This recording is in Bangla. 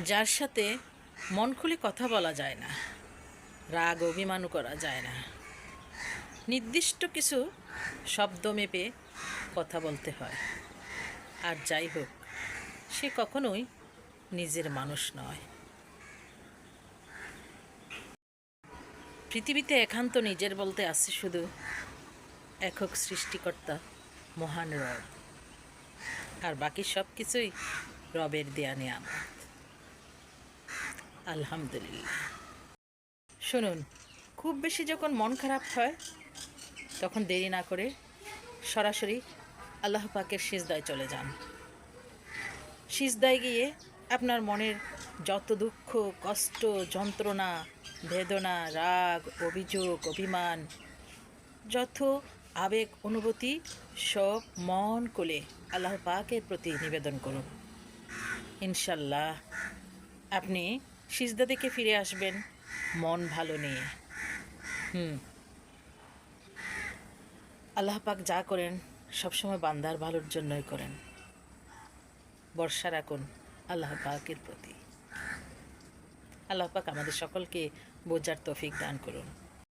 যার সাথে মন খুলে কথা বলা যায় না, রাগ অভিমানও করা যায় না। নির্দিষ্ট কিছু শব্দ মেপে কথা বলতে হয়। আর যাই হোক, সে কখনোই নিজের মানুষ নয়। পৃথিবীতে একান্ত নিজের বলতে আছে শুধু একক সৃষ্টিকর্তা মহান রব। আর বাকি সব কিছুই রবের দেয়া নিয়ামত আলহামদুলিল্লাহ। শুনুন, খুব বেশি যখন মন খারাপ হয়, তখন দেরি না করে সরাসরি আল্লাহ পাকের সিজদায় চলে যান। সিজদায় গিয়ে আপনার মনের যত দুঃখ, কষ্ট, যন্ত্রণা, বেদনা, রাগ, অভিযোগ, অভিমান, যত আবেগ, অনুভূতি, সব মন কোলে আল্লাহ পাকের প্রতি নিবেদন করুন। ইনশাল্লাহ, আপনি সিজদা থেকে ফিরে আসবেন। মন ভালো নিয়ে। হুম। আল্লাহ পাক যা করেন, সবসময় বান্দার ভালোর জন্যই করেন। বর্ষা রাখুন আল্লাহ পাকের প্রতি। আল্লাহ পাক আমাদের সকলকে বোঝার তফিক দান করুন।